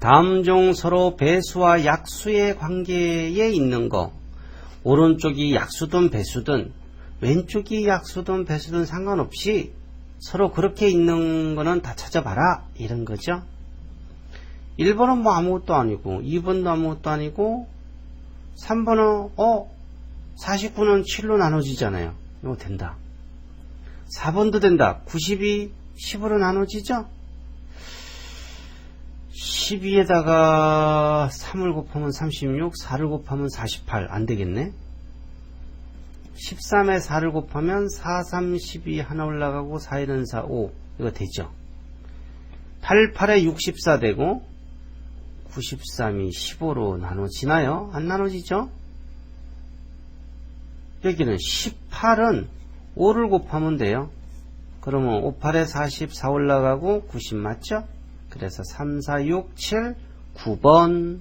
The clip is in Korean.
다음 중 서로 배수와 약수의 관계에 있는 거. 오른쪽이 약수든 배수든 왼쪽이 약수든 배수든 상관없이 서로 그렇게 있는 거는 다 찾아봐라. 이런 거죠. 1번은 뭐 아무것도 아니고 2번도 아무것도 아니고 3번은 어 49는 7로 나눠지잖아요. 이거 된다. 4번도 된다. 90이 10으로 나눠지죠? 12에다가 3을 곱하면 36, 4를 곱하면 48. 안 되겠네? 13에 4를 곱하면 4, 3, 12 하나 올라가고 4, 1은 4, 5. 이거 되죠? 8, 8에 64 되고 93이 15로 나눠지나요? 안 나눠지죠? 여기는 18은 5를 곱하면 돼요. 그러면 5, 8에 44 올라가고 90 맞죠? 그래서 3, 4, 6, 7, 9번